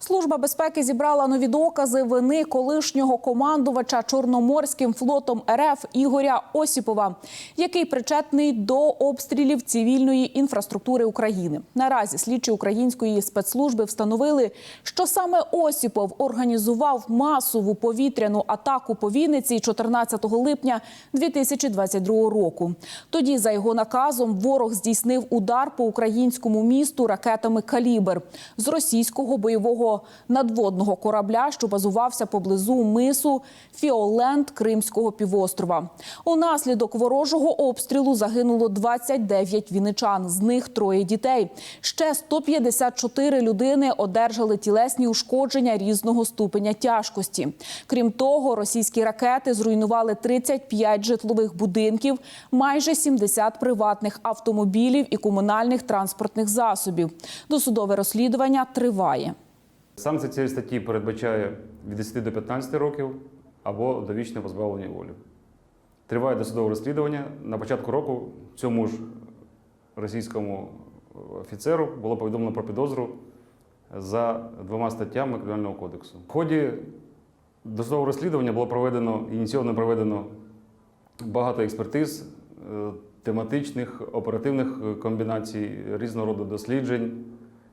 Служба безпеки зібрала нові докази вини колишнього командувача Чорноморським флотом РФ Ігоря Осіпова, який причетний до обстрілів цивільної інфраструктури України. Наразі слідчі української спецслужби встановили, що саме Осіпов організував масову повітряну атаку по Вінниці 14 липня 2022 року. Тоді, за його наказом, ворог здійснив удар по українському місту ракетами «Калібр» з російського бойового надводного корабля, що базувався поблизу мису Фіоленд Кримського півострова. Унаслідок ворожого обстрілу загинуло 29 вінничан, з них троє дітей. Ще 154 людини одержали тілесні ушкодження різного ступеня тяжкості. Крім того, російські ракети зруйнували 35 житлових будинків, майже 70 приватних автомобілів і комунальних транспортних засобів. Досудове розслідування триває. Санкція цієї статті передбачає від 10 до 15 років або довічне позбавлення волі. Триває досудове розслідування. На початку року цьому ж російському офіцеру було повідомлено про підозру за двома статтями Кримінального кодексу. В ході досудового розслідування було проведено, ініційовано проведено багато експертиз, е, тематичних, оперативних комбінацій, різного роду досліджень,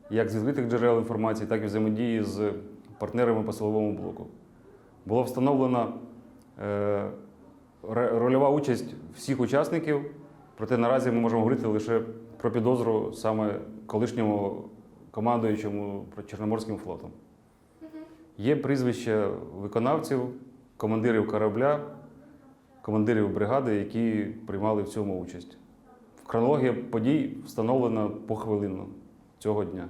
як з відкритих джерел інформації, так і взаємодії з партнерами по силовому блоку. Було встановлено е, рольова участь всіх учасників, проте наразі ми можемо говорити лише про підозру саме колишньому командуючому Чорноморським флотом. Є прізвища виконавців, командирів корабля, командирів бригади, які приймали в цьому участь. Хронологія подій встановлена похвилинно цього дня.